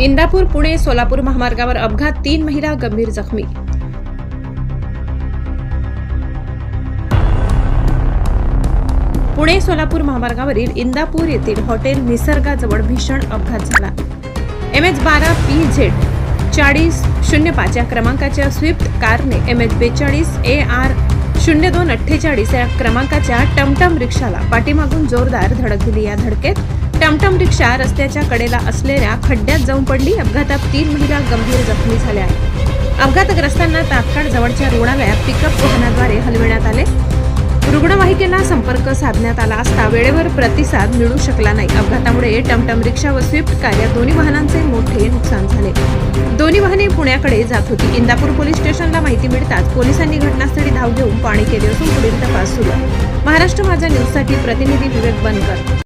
इंदापूर पुणे सोलापूर महामार्गावर अपघात तीन महिला गंभीर जखमी. पुणे सोलापूर महामार्गावरील इंदापूर येथील हॉटेल निसर्गाजवळ भीषण अपघात झाला. एम एच बारा पी झेड चाळीस शून्य पाच या क्रमांकाच्या स्विफ्ट कारने एम एच बेचाळीस ए आर शून्य दोन अठ्ठेचाळीस या क्रमांकाच्या टमटम रिक्षाला पाठीमागून जोरदार धडक दिली. या धडकेत टमटम रिक्षा रस्त्याच्या कडेला असलेल्या खड्ड्यात जाऊन पडली. अपघातात तीन महिला गंभीर जखमी झाल्या आहेत. अपघातग्रस्तांना तात्काळ जवळच्या रुग्णालयात पिकअप वाहनाद्वारे हलविण्यात आले. रुग्णवाहिकेला संपर्क साधण्यात आला असता वेळेवर प्रतिसाद मिळू शकला नाही. अपघातामुळे टमटम रिक्षा व स्विफ्ट कार या दोन्ही वाहनांचे मोठे नुकसान झाले. दोन्ही वाहने पुण्याकडे जात होती. इंदापूर पोलीस स्टेशनला माहिती मिळताच पोलिसांनी घटनास्थळी धाव घेऊन पाणी केले असून पुढील तपास सुरू. महाराष्ट्र माझा न्यूजसाठी प्रतिनिधी विवेक बनकर.